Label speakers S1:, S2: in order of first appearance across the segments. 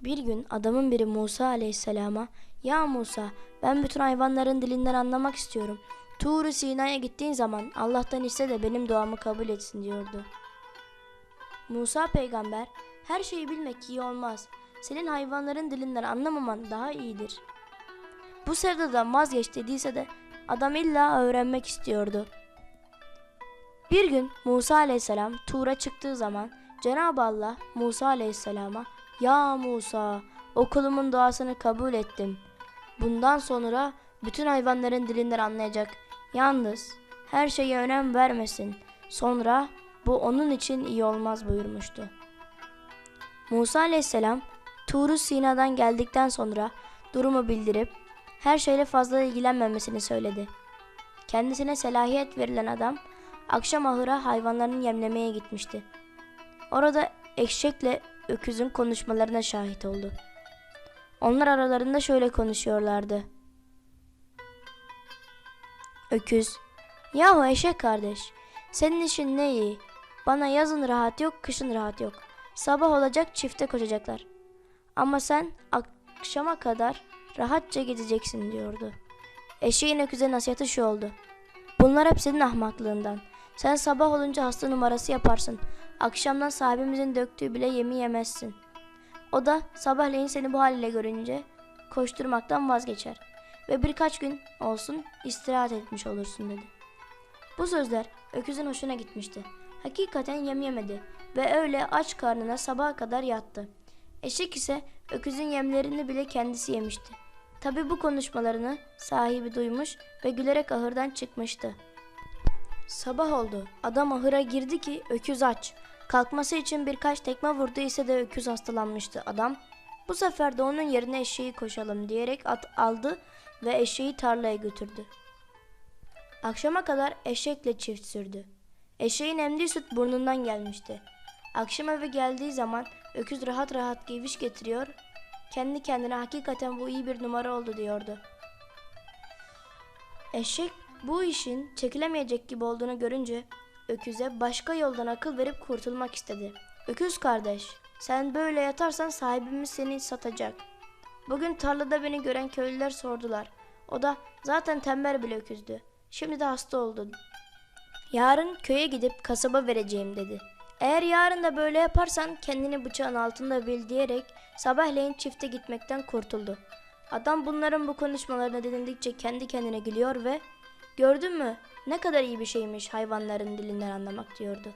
S1: Bir gün adamın biri Musa aleyhisselama Ya Musa ben bütün hayvanların dilinden anlamak istiyorum. Tuğru Sina'ya gittiğin zaman Allah'tan iste de benim duamı kabul etsin diyordu. Musa peygamber her şeyi bilmek iyi olmaz. Senin hayvanların dilinden anlamaman daha iyidir. Bu sevdadan vazgeç dediyse de adam illa öğrenmek istiyordu. Bir gün Musa aleyhisselam Tur'a çıktığı zaman Cenab-ı Allah Musa aleyhisselama Ya Musa okulumun duasını kabul ettim. Bundan sonra bütün hayvanların dilinden anlayacak. Yalnız her şeye önem vermesin. Sonra bu onun için iyi olmaz buyurmuştu. Musa aleyhisselam Tur-u Sina'dan geldikten sonra durumu bildirip her şeyle fazla ilgilenmemesini söyledi. Kendisine selahiyet verilen adam akşam ahıra hayvanlarını yemlemeye gitmişti. Orada eşekle öküzün konuşmalarına şahit oldu. Onlar aralarında şöyle konuşuyorlardı. Öküz, yahu eşek kardeş, senin işin ne iyi. Bana yazın rahat yok, kışın rahat yok. Sabah olacak çifte koşacaklar. Ama sen akşama kadar rahatça gideceksin diyordu. Eşeğin öküze nasihatı şu oldu. Bunlar hep senin ahmaklığından. Sen sabah olunca hasta numarası yaparsın. Akşamdan sahibimizin döktüğü bile yemi yemezsin. O da sabahleyin seni bu haliyle görünce koşturmaktan vazgeçer. Ve birkaç gün olsun istirahat etmiş olursun dedi. Bu sözler öküzün hoşuna gitmişti. Hakikaten yem yemedi ve öyle aç karnına sabaha kadar yattı. Eşek ise öküzün yemlerini bile kendisi yemişti. Tabi bu konuşmalarını sahibi duymuş ve gülerek ahırdan çıkmıştı. Sabah oldu. Adam ahıra girdi ki öküz aç. Kalkması için birkaç tekme vurdu ise de öküz hastalanmıştı. Adam bu sefer de onun yerine eşeği koşalım diyerek at aldı ve eşeği tarlaya götürdü. Akşama kadar eşekle çift sürdü. Eşeğin emdiği süt burnundan gelmişti. Akşam eve geldiği zaman öküz rahat rahat geviş getiriyor. Kendi kendine hakikaten bu iyi bir numara oldu diyordu. Eşek bu işin çekilemeyecek gibi olduğunu görünce öküze başka yoldan akıl verip kurtulmak istedi. Öküz kardeş, sen böyle yatarsan sahibimiz seni satacak. Bugün tarlada beni gören köylüler sordular. O da zaten tembel bile öküzdü. Şimdi de hasta oldu. Yarın köye gidip kasaba vereceğim dedi. Eğer yarın da böyle yaparsan kendini bıçağın altında bil diyerek sabahleyin çifte gitmekten kurtuldu. Adam bunların bu konuşmalarını dinledikçe kendi kendine gülüyor ve gördün mü ne kadar iyi bir şeymiş hayvanların dilinden anlamak diyordu.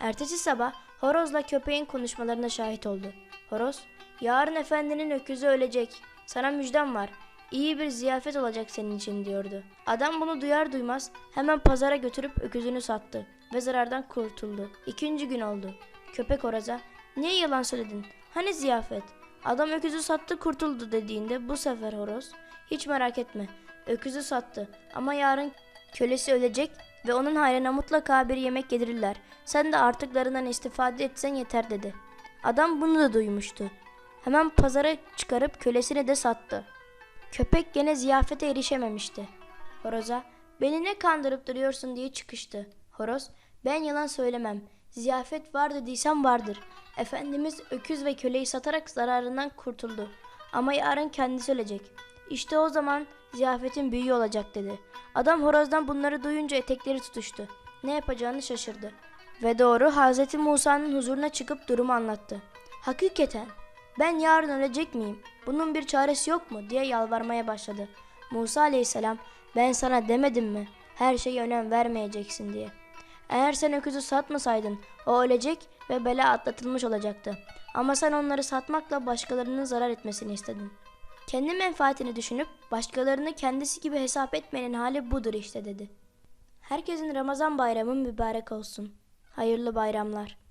S1: Ertesi sabah horozla köpeğin konuşmalarına şahit oldu. Horoz, yarın efendinin öküzü ölecek. Sana müjdem var. İyi bir ziyafet olacak senin için diyordu. Adam bunu duyar duymaz hemen pazara götürüp öküzünü sattı ve zarardan kurtuldu. İkinci gün oldu. Köpek horoza, niye yalan söyledin? Hani ziyafet? Adam öküzü sattı kurtuldu dediğinde bu sefer horoz, hiç merak etme. Öküzü sattı ama yarın kölesi ölecek ve onun hayrına mutlaka bir yemek yedirirler. Sen de artıklarından istifade etsen yeter dedi. Adam bunu da duymuştu. Hemen pazara çıkarıp kölesini de sattı. Köpek gene ziyafete erişememişti. Horoza beni ne kandırıp duruyorsun diye çıkıştı. Horoz ben yalan söylemem. Ziyafet var dediysem vardır. Efendimiz öküz ve köleyi satarak zararından kurtuldu. Ama yarın kendisi ölecek. İşte o zaman ziyafetin büyüğü olacak dedi. Adam horozdan bunları duyunca etekleri tutuştu. Ne yapacağını şaşırdı. Ve doğru Hazreti Musa'nın huzuruna çıkıp durumu anlattı. Hakikaten ben yarın ölecek miyim? Bunun bir çaresi yok mu? diye yalvarmaya başladı. Musa aleyhisselam ben sana demedim mi? Her şeye önem vermeyeceksin diye. Eğer sen öküzü satmasaydın o ölecek ve bela atlatılmış olacaktı. Ama sen onları satmakla başkalarının zarar etmesini istedin. Kendi menfaatini düşünüp başkalarını kendisi gibi hesap etmenin hali budur işte dedi. Herkesin Ramazan bayramı mübarek olsun. Hayırlı bayramlar.